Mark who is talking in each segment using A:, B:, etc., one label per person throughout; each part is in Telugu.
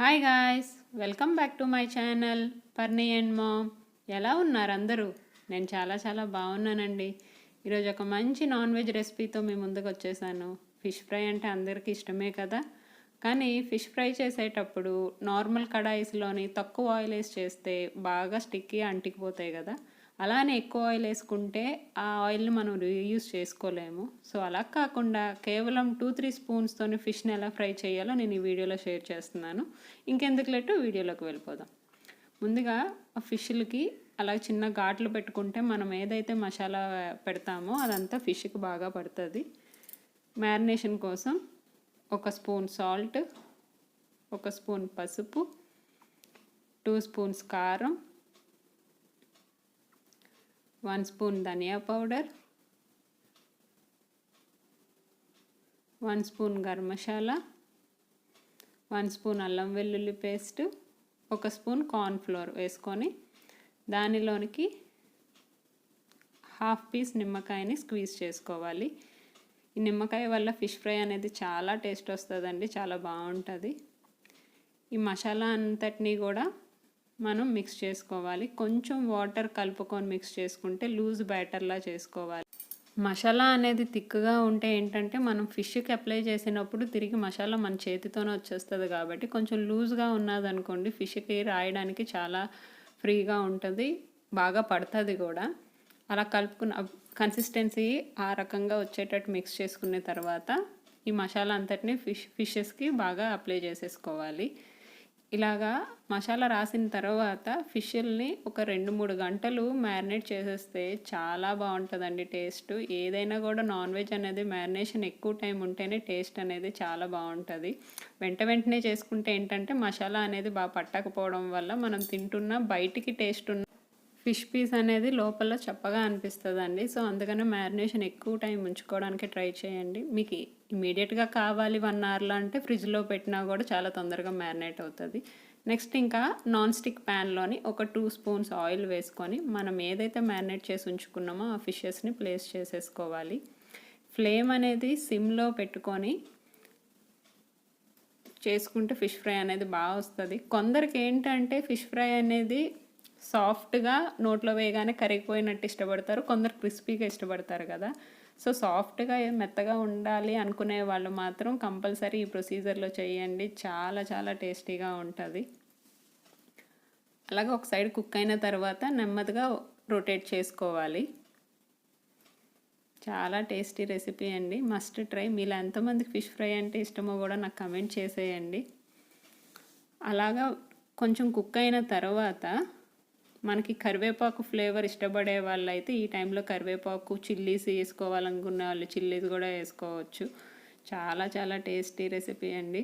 A: Hi guys welcome back to my channel పర్నీ and mom ఎలా ఉన్నారు అందరూ? నేను చాలా చాలా బాగున్నానండి. ఈరోజు ఒక మంచి నాన్ వెజ్ రెసిపీతో మీ ముందుకు వచ్చేసాను. ఫిష్ ఫ్రై అంటే అందరికీ ఇష్టమే కదా? కానీ ఫిష్ ఫ్రై చేసేటప్పుడు నార్మల్ కడాయిస్లోని తక్కువ ఆయిల్ వేసి చేస్తే బాగా స్టిక్కీ అంటికిపోతాయి కదా? అలానే ఎక్కువ ఆయిల్ వేసుకుంటే ఆ ఆయిల్ని మనం రీయూస్ చేసుకోలేము. సో అలా కాకుండా కేవలం టూ త్రీ స్పూన్స్తోని ఫిష్ని ఎలా ఫ్రై చేయాలో నేను ఈ వీడియోలో షేర్ చేస్తున్నాను. ఇంకెందుకు లేటు వీడియోలోకి వెళ్ళిపోదాం. ముందుగా ఆ ఫిష్లకి అలా చిన్న ఘాట్లు పెట్టుకుంటే మనం ఏదైతే మసాలా పెడతామో అదంతా ఫిష్కి బాగా పడుతుంది. మ్యారినేషన్ కోసం ఒక స్పూన్ సాల్ట్ ఒక స్పూన్ పసుపు టూ స్పూన్స్ కారం వన్ స్పూన్ ధనియా powder one spoon garam masala one spoon అల్లం వెల్లుల్లి పేస్ట్ ఒక స్పూన్ కార్న్ఫ్లోర్ వేసుకొని దానిలోనికి హాఫ్ పీస్ నిమ్మకాయని స్క్వీజ్ చేసుకోవాలి. ఈ నిమ్మకాయ వల్ల ఫిష్ ఫ్రై అనేది చాలా టేస్ట్ వస్తుందండి చాలా బాగుంటుంది. ఈ మసాలా అంతటినీ కూడా మనం మిక్స్ చేసుకోవాలి. కొంచెం వాటర్ కలుపుకొని మిక్స్ చేసుకుంటే లూజ్ బ్యాటర్లా చేసుకోవాలి. మసాలా అనేది థిక్గా ఉంటే ఏంటంటే మనం ఫిష్కి అప్లై చేసినప్పుడు తిరిగి మసాలా మన చేతితోనే వచ్చేస్తుంది కాబట్టి కొంచెం లూజ్గా ఉన్నదనుకోండి ఫిష్కి రాయడానికి చాలా ఫ్రీగా ఉంటుంది. బాగా పడుతుంది కూడా. అలా కలుపుకున్న కన్సిస్టెన్సీ ఆ రకంగా వచ్చేటట్టు మిక్స్ చేసుకున్న తర్వాత ఈ మసాలా అంతటిని ఫిష్ ఫిషెస్కి బాగా అప్లై చేసేసుకోవాలి. ఇలాగా మసాలా రాసిన తర్వాత ఫిష్ల్ని ఒక రెండు మూడు గంటలు మ్యారినేట్ చేసేస్తే చాలా బాగుంటుందండి టేస్ట్. ఏదైనా కూడా నాన్ వెజ్ అనేది మ్యారినేషన్ ఎక్కువ టైం ఉంటేనే టేస్ట్ అనేది చాలా బాగుంటుంది. వెంట వెంటనే చేసుకుంటే ఏంటంటే మసాలా అనేది బాగా పట్టకపోవడం వల్ల మనం తింటున్న బయటికి టేస్ట్ ఉన్న ఫిష్ పీస్ అనేది లోపల చప్పగా అనిపిస్తుందండి. సో అందుకనే మ్యారినేషన్ ఎక్కువ టైం ఉంచుకోవడానికి ట్రై చేయండి. మీకు ఇమీడియట్గా కావాలి వన్ అవర్లో అంటే ఫ్రిడ్జ్లో పెట్టినా కూడా చాలా తొందరగా మ్యారినేట్ అవుతుంది. నెక్స్ట్ ఇంకా నాన్ స్టిక్ ప్యాన్లోని ఒక టూ స్పూన్స్ ఆయిల్ వేసుకొని మనం ఏదైతే మ్యారినేట్ చేసి ఉంచుకున్నామో ఆ ఫిషెస్ని ప్లేస్ చేసేసుకోవాలి. ఫ్లేమ్ అనేది సిమ్లో పెట్టుకొని చేసుకుంటే ఫిష్ ఫ్రై అనేది బాగా వస్తుంది. కొందరికి ఏంటంటే ఫిష్ ఫ్రై అనేది సాఫ్ట్గా నోట్లో వేయగానే కరిగిపోయినట్టు ఇష్టపడతారు. కొందరు క్రిస్పీగా ఇష్టపడతారు కదా. సో సాఫ్ట్గా మెత్తగా ఉండాలి అనుకునే వాళ్ళు మాత్రం కంపల్సరీ ఈ ప్రొసీజర్లో చేయండి. చాలా చాలా టేస్టీగా ఉంటుంది. అలాగే ఒక సైడ్ కుక్ అయిన తర్వాత నెమ్మదిగా రొటేట్ చేసుకోవాలి. చాలా టేస్టీ రెసిపీ అండి. Must try. మీలో ఎంతమందికి ఫిష్ ఫ్రై అంటే ఇష్టమో కూడా నాకు కమెంట్ చేసేయండి. అలాగా కొంచెం కుక్ అయిన తర్వాత మనకి కరివేపాకు ఫ్లేవర్ ఇష్టపడే వాళ్ళు అయితే ఈ టైంలో కరివేపాకు చిల్లీస్ వేసుకోవాలనుకున్న వాళ్ళు చిల్లీస్ కూడా వేసుకోవచ్చు. చాలా చాలా టేస్టీ రెసిపీ అండి.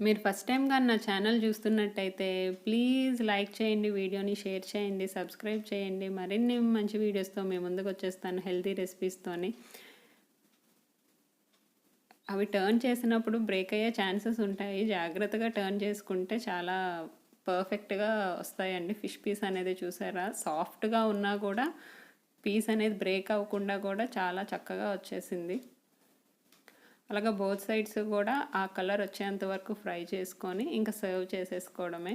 A: మీరు ఫస్ట్ టైం కానీ నా ఛానల్ చూస్తున్నట్టయితే ప్లీజ్ లైక్ చేయండి వీడియోని షేర్ చేయండి సబ్స్క్రైబ్ చేయండి. మరిన్ని మంచి వీడియోస్తో మేము ముందుకు వచ్చేస్తాను హెల్తీ రెసిపీస్తోని అవి టర్న్ చేసినప్పుడు బ్రేక్ అయ్యే ఛాన్సెస్ ఉంటాయి. జాగ్రత్తగా టర్న్ చేసుకుంటే చాలా పర్ఫెక్ట్గా వస్తాయండి. ఫిష్ పీస్ అనేది చూసారా? సాఫ్ట్గా ఉన్నా కూడా పీస్ అనేది బ్రేక్ అవ్వకుండా కూడా చాలా చక్కగా వచ్చేసింది. అలాగే బోత్ సైడ్స్ కూడా ఆ కలర్ వచ్చేంత వరకు ఫ్రై చేసుకొని ఇంకా సర్వ్ చేసేసుకోవడమే.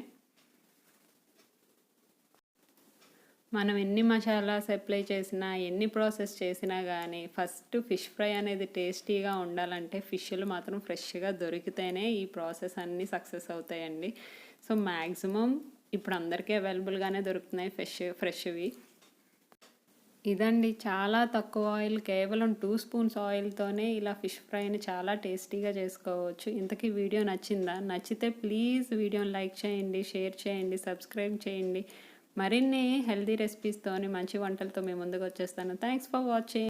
A: మనం ఎన్ని మసాలాస్ అప్లై చేసినా ఎన్ని ప్రాసెస్ చేసినా కానీ ఫస్ట్ ఫిష్ ఫ్రై అనేది టేస్టీగా ఉండాలంటే ఫిష్లు మాత్రం ఫ్రెష్గా దొరికితేనే ఈ ప్రాసెస్ అన్నీ సక్సెస్ అవుతాయండి. సో మ్యాక్సిమం ఇప్పుడు అందరికీ అవైలబుల్గానే దొరుకుతున్నాయి ఫ్రెష్ ఫ్రెష్వి ఇదండి చాలా తక్కువ ఆయిల్ కేవలం టూ స్పూన్స్ ఆయిల్తోనే ఇలా ఫిష్ ఫ్రైని చాలా టేస్టీగా చేసుకోవచ్చు. ఇంతకీ వీడియో నచ్చిందా? నచ్చితే ప్లీజ్ వీడియోని లైక్ చేయండి షేర్ చేయండి సబ్స్క్రైబ్ చేయండి. మరిన్ని హెల్తీ రెసిపీస్తోని మంచి వంటలతో మేము ముందుకు వచ్చేస్తాను థ్యాంక్స్ ఫర్ వాచింగ్